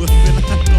เบิ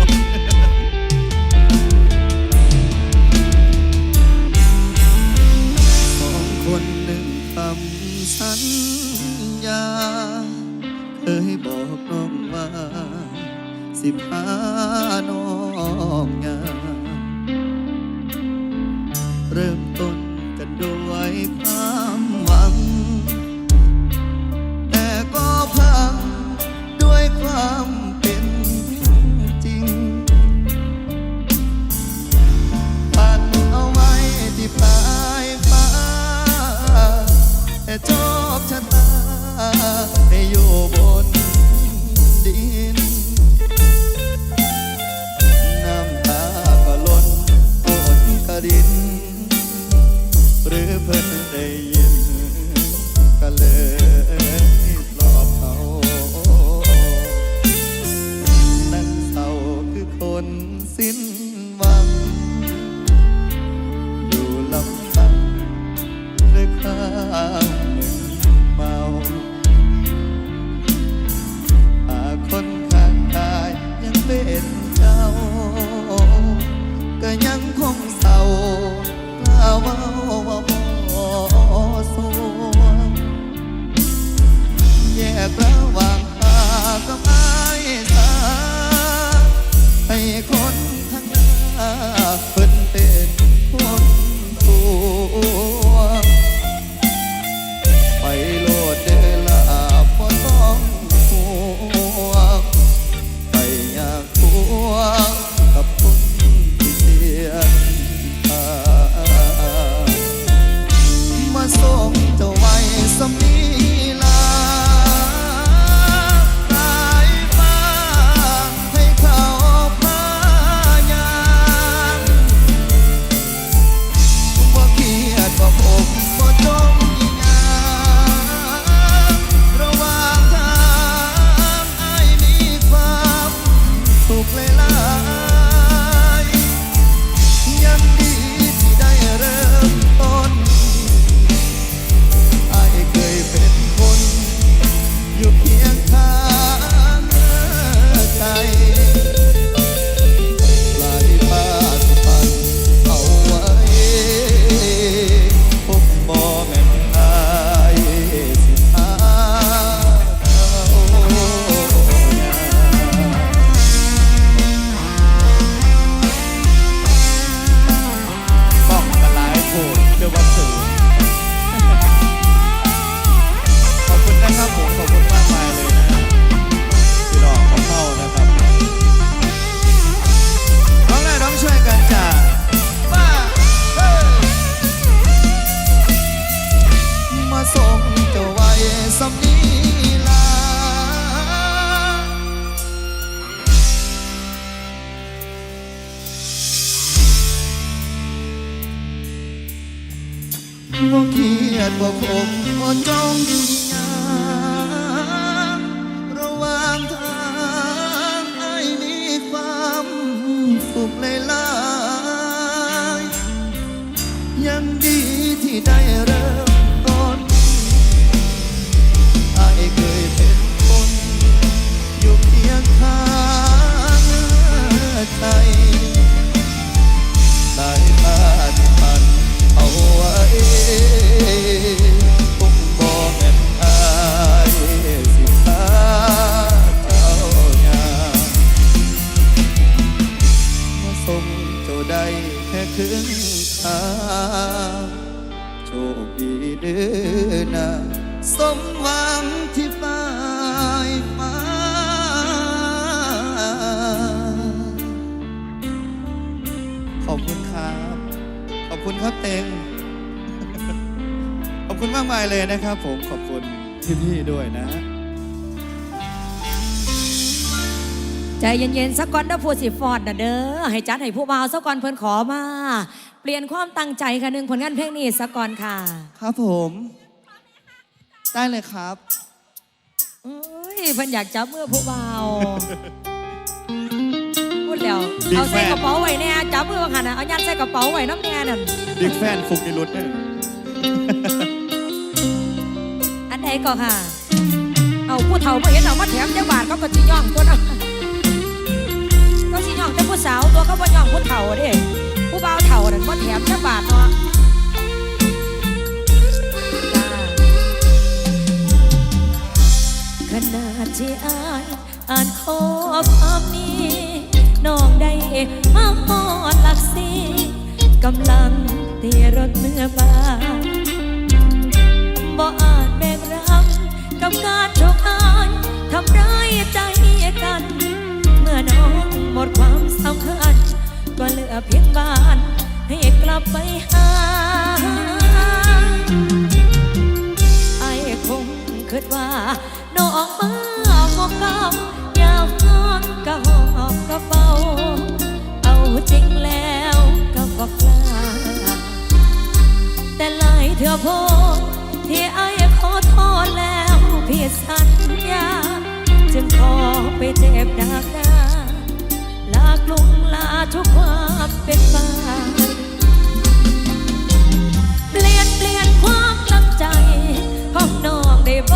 ก็ยังคงเศร้ากล้าว่าว่าบ่สวงแยกระหว่างตากับไอ้ส มบ่จ้องหยังระหว่างทางไอ้มีความสุขหลายยังดีที่ได้เริ่มต้นไอ้เคยเป็นคนอยู่เคียงข้างใจได้มาที่มันเอาไว้ ถึงทางโชคดีเด้อนะสมหวังที่ฝ่ายฟ้าขอบคุณครับ ขอบคุณครับเต็งขอบคุณมากมายเลยนะครับผมขอบคุณพี่ๆด้วยนะ ใจเย็นๆสักก่อนเด้อผู้สิฟอดนะเด้อให้จัดให้ผู้บ่าวสักก่อนเพิ่นขอมา เปลี่ยนความตั้งใจค่ะหนึ่งผลงานเพลงนี้สักก่อนค่ะครับผม ได้เลยครับเอ้ยเพิ่นอยากจับมือผู้บ่าวพูดแล้วบิ๊กเอาใส่แฟนกระเป๋าไว้แน่จับมือว่าหันน่ะเอายัดใส่กระเป๋าไว้น้ำแน่นั่นบิ๊กแฟนฟุกนิรุตเนี่ยอันไหนก็ค่ะ เอาผู้เฒ่ามาเห็นเอามาแถมจังบาทเขาก็จิย่องตัวนั้น สาวตัวก็บ่ยองผู้เฒ่าเด้ผู้บ่าวเฒ่านั่นบ่แถมจักบาทเนาะขนาดที่อายอ่านข้อความนี้น้องได้มาหอดหลักสีกำลังเตีรถเมื่อบานบ่อ่าจแบกรับกับการโชคอายทำร้ายใจกัน มื่อน้องหมดความสำคัญก็เหลือเพียงบ้าน ให้กลับไปหาไอ้คงคิดว่า น้องมาหมอกเก่ายาวนอนก็หอบกระเป๋าเอาจริงแล้วก็บอกกล้าแต่หลายเถื่อพดที่ไอ้ขอโทษแล้วพี่สัญญาจึงขอไปเจ็บดักดา ลากลุงลาทุกความเป็นมาเปลี่ยนเปลี่ยนความตั้งใจของน้องได้บ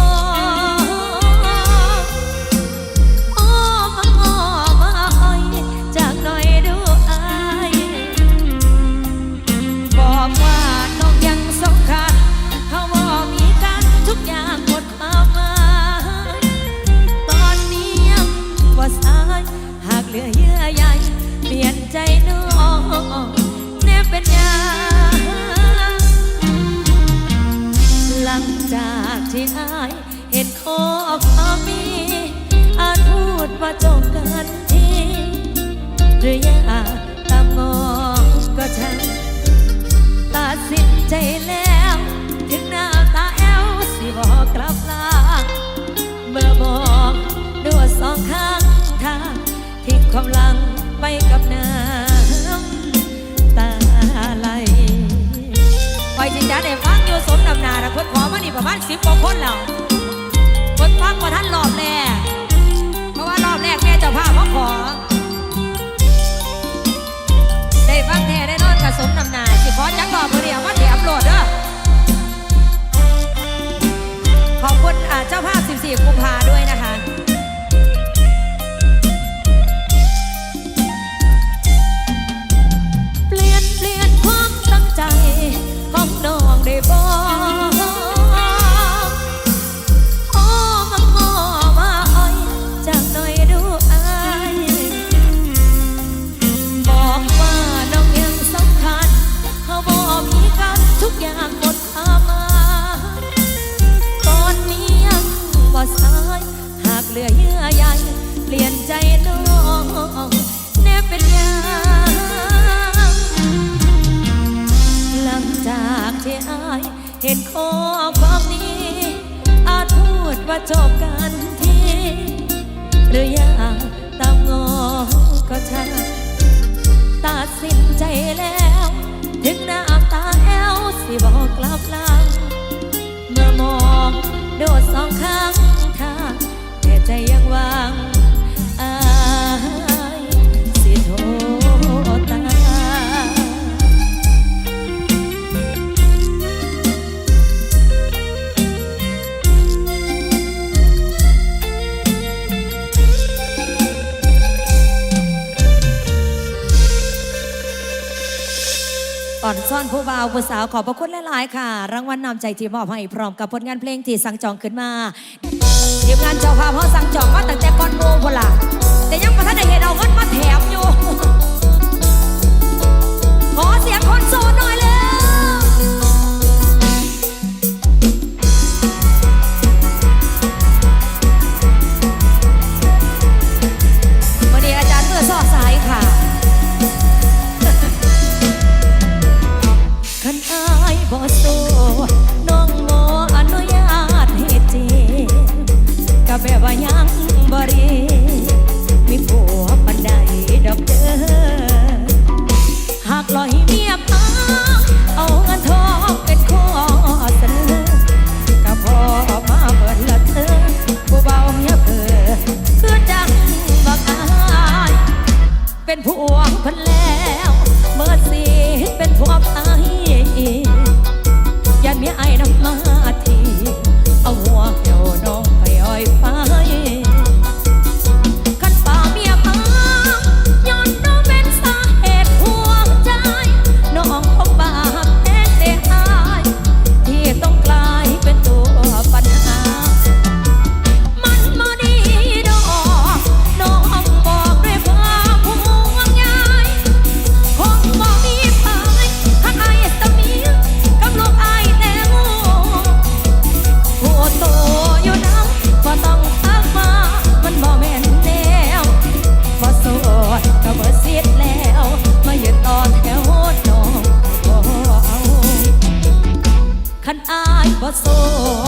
คนแล้วคนฟังกว่าท่านรอบแรก เพราะว่ารอบแรกแม่เจ้าภาพมาขอ ได้ฟังแท้ได้นอนกระสมนำหนาสิขอจักรอบเดียวมาแถมโหลดเด้อขอบคุณเจ้าภาพ 14 กุมภาด้วยนะคะ โดดสองข้างทางแต่ใจยังวาง อ่อนซ่อนผู้บ่าวผู้สาวขอบพระคุณหลายๆค่ะ รางวัลนำใจที่มอบให้พร้อมกับผลงานเพลงที่สั่งจองขึ้นมาทีมงานเจ้าภาพเขาสั่งจองมาตั้งแต่ก่อนโมงพนละแต่ยังประทันได้เห็นเอาเงินมาแถมอยู่ ขอเสียงคนโสด บ่โส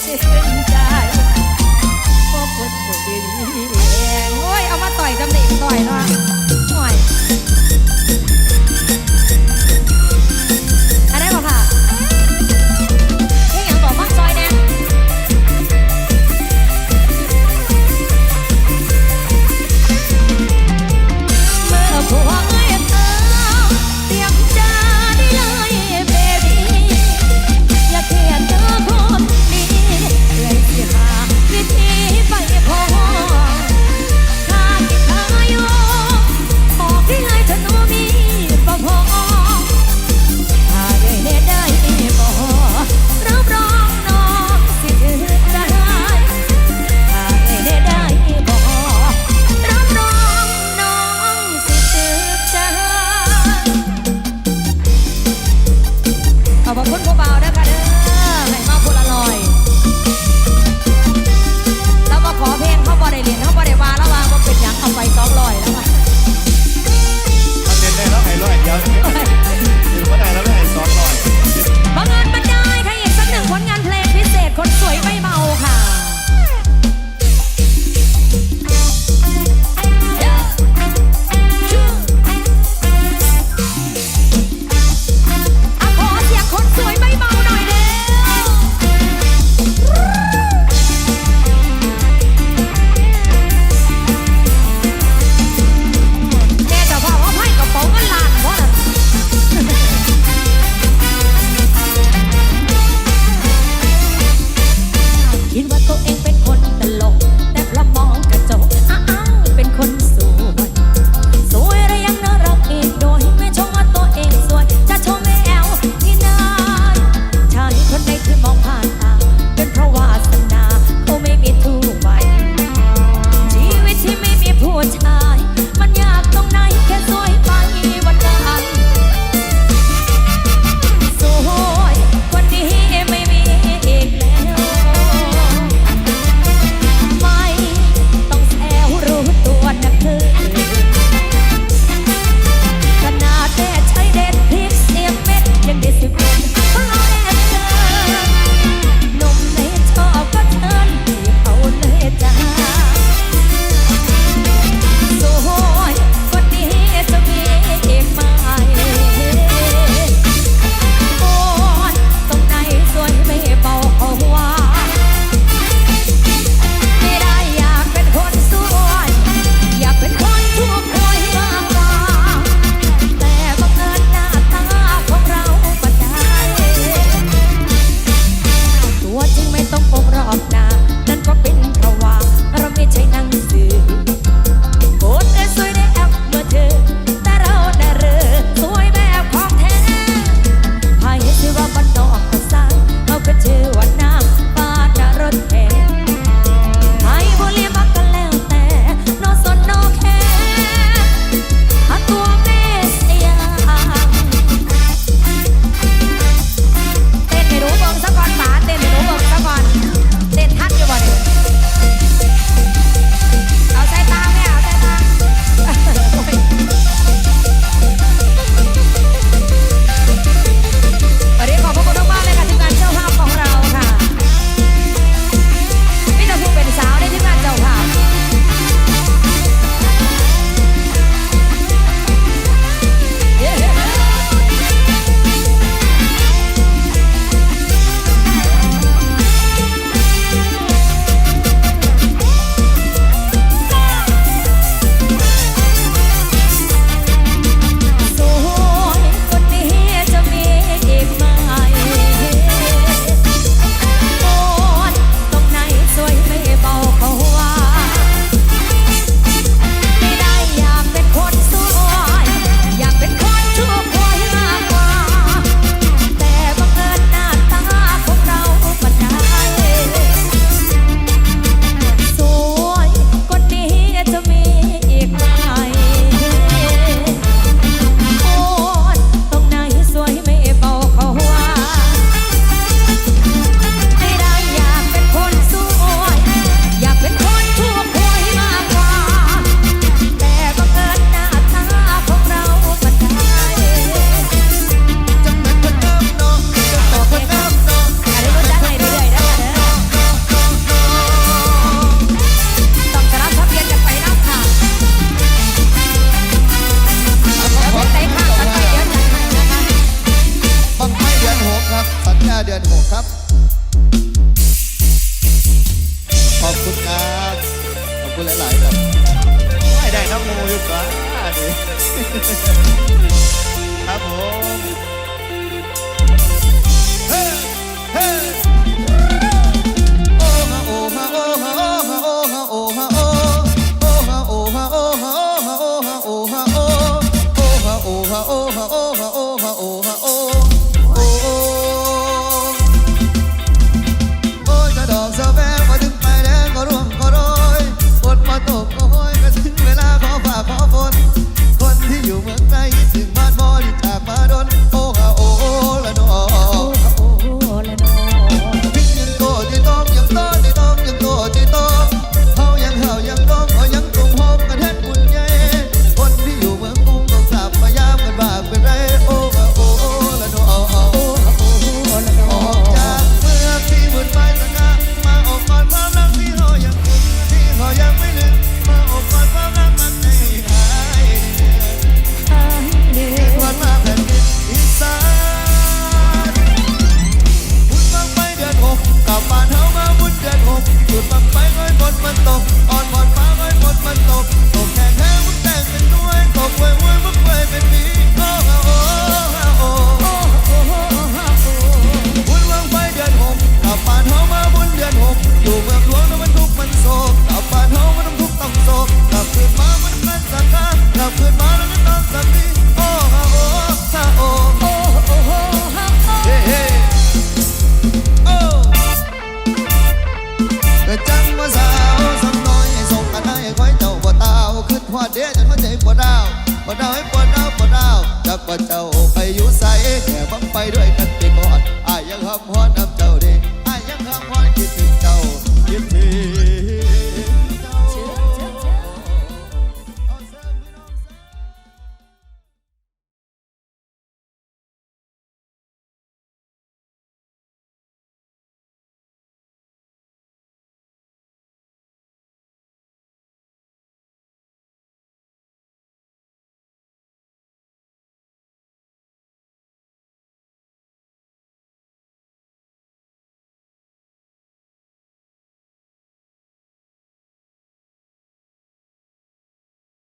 เอ่ย จักว่าเจ้าไปอยู่ใสแห่บังไปด้วยกันไปก่อนอายยังหำฮอน